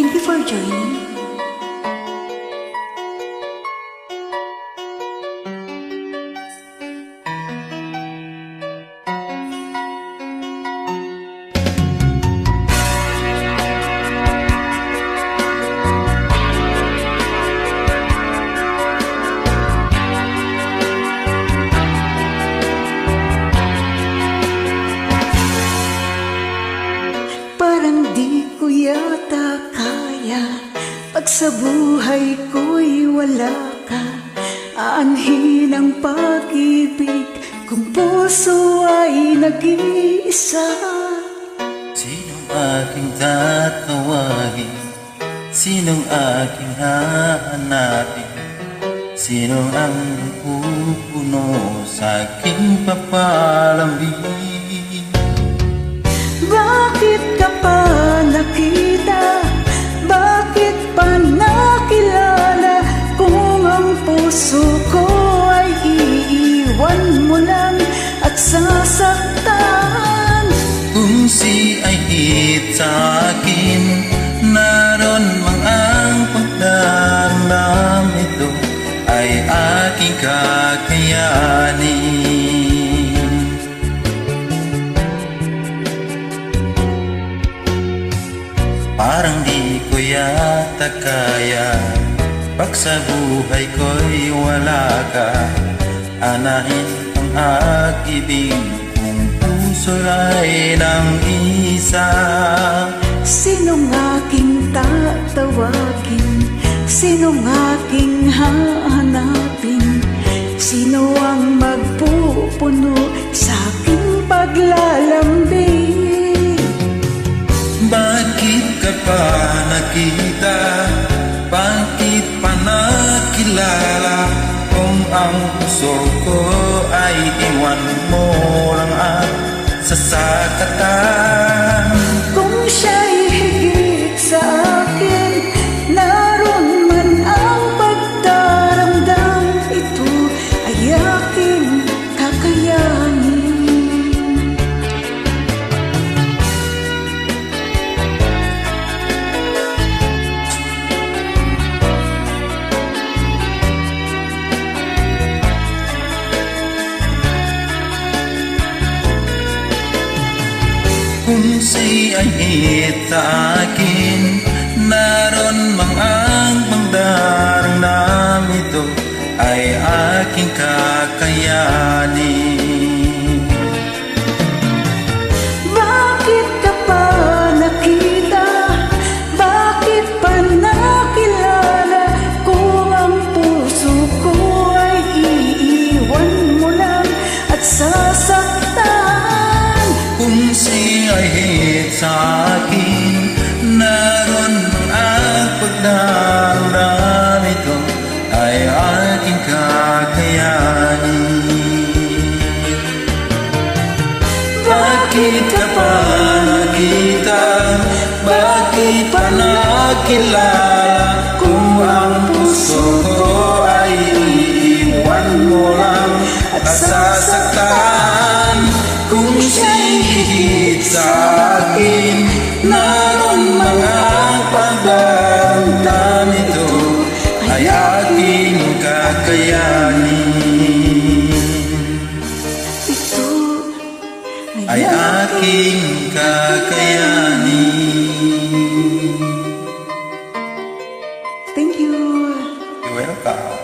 Thank you for joining. Kaya Pag sa buhay ko'y wala ka Aanhin ang pag-ibig Kung puso ay nag-iisa Sinong aking tatawagin? Sinong aking hahanapin? Sino ang pupuno sa aking papalambing? Si ay hit sa akin. Naroon mang ang pagdaramdam ito Ay aking kakayanin. Parang di ko yata kaya. Pag sa buhay ko'y wala ka Anahin ang ag-ibig Kung puso ay ng isa Sinong aking tatawagin? Sinong aking hahanapin? Sino ang magpupuno sa aking paglalambing? Bakit ka pa nakita? Bakit pa nakilala? Kung ang puso ko ay iwan mo Sa sakata Kung si ay hit sa akin ay sa akin Naroon mang ang pagdarang ito Ay aking kakayanin Bakit ka pa nakita? Bakit pa nakilala? Kung ang kakayanin.